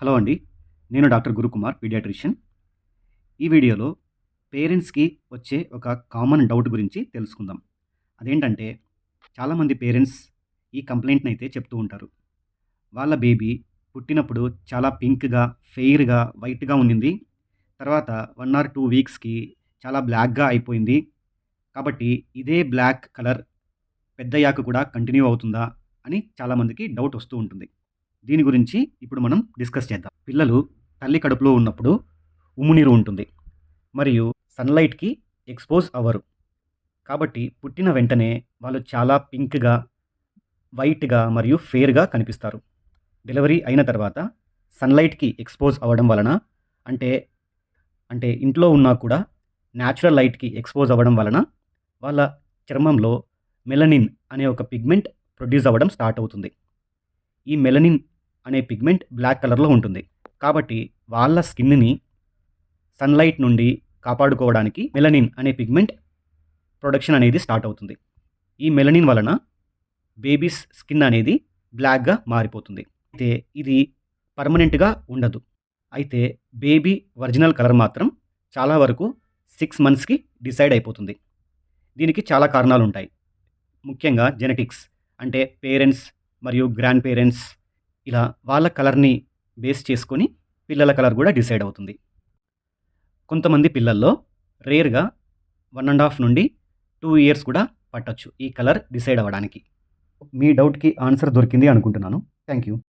Hello అండి నేను doctor Gurukumar paediatrician. ఈ వీడియోలో పేరెంట్స్కి వచ్చే ఒక కామన్ డౌట్ గురించి తెలుసుకుందాం. అదేంటంటే చాలామంది పేరెంట్స్ ఈ కంప్లైంట్ని అయితే చెప్తూ ఉంటారు. వాళ్ళ బేబీ పుట్టినప్పుడు చాలా పింక్గా ఫెయిర్గా వైట్గా ఉండింది తర్వాత వన్ ఆర్ టూ వీక్స్కి చాలా బ్లాక్గా అయిపోయింది. కాబట్టి ఇదే బ్లాక్ కలర్ పెద్దయ్యాక కూడా కంటిన్యూ అవుతుందా అని చాలామందికి డౌట్ వస్తూ ఉంటుంది. దీని గురించి ఇప్పుడు మనం డిస్కస్ చేద్దాం. పిల్లలు తల్లి కడుపులో ఉన్నప్పుడు ఉమ్మునీరు ఉంటుంది. మరియు సన్లైట్కి ఎక్స్పోజ్ అవ్వరు. కాబట్టి పుట్టిన వెంటనే వాళ్ళు చాలా పింక్గా వైట్గా మరియు ఫేర్గా కనిపిస్తారు. డెలివరీ అయిన తర్వాత సన్లైట్కి ఎక్స్పోజ్ అవ్వడం వలన అంటే అంటే ఇంట్లో ఉన్నా కూడా న్యాచురల్ లైట్కి ఎక్స్పోజ్ అవ్వడం వలన వాళ్ళ చర్మంలో మెలనిన్ అనే ఒక పిగ్మెంట్ ప్రొడ్యూస్ అవ్వడం స్టార్ట్ అవుతుంది. ఈ మెలనిన్ అనే పిగ్మెంట్ బ్లాక్ కలర్లో ఉంటుంది. కాబట్టి వాళ్ళ స్కిన్ని సన్లైట్ నుండి కాపాడుకోవడానికి మెలనిన్ అనే పిగ్మెంట్ ప్రొడక్షన్ అనేది స్టార్ట్ అవుతుంది. ఈ మెలనిన్ వలన బేబీస్ స్కిన్ అనేది బ్లాక్గా మారిపోతుంది. అయితే ఇది పర్మనెంట్గా ఉండదు. అయితే బేబీ ఒరిజినల్ కలర్ మాత్రం చాలా వరకు సిక్స్ మంత్స్కి డిసైడ్ అయిపోతుంది. దీనికి చాలా కారణాలు ఉంటాయి ముఖ్యంగా జెనెటిక్స్ అంటే పేరెంట్స్ మరియు గ్రాండ్ పేరెంట్స్ ఇలా వాళ్ళ కలర్ని బేస్ చేసుకొని పిల్లల కలర్ కూడా డిసైడ్ అవుతుంది. కొంతమంది పిల్లల్లో రేర్గా వన్ అండ్ హాఫ్ నుండి టూ ఇయర్స్ కూడా పట్టొచ్చు ఈ కలర్ డిసైడ్ అవ్వడానికి. మీ డౌట్కి ఆన్సర్ దొరికింది అనుకుంటున్నాను. Thank you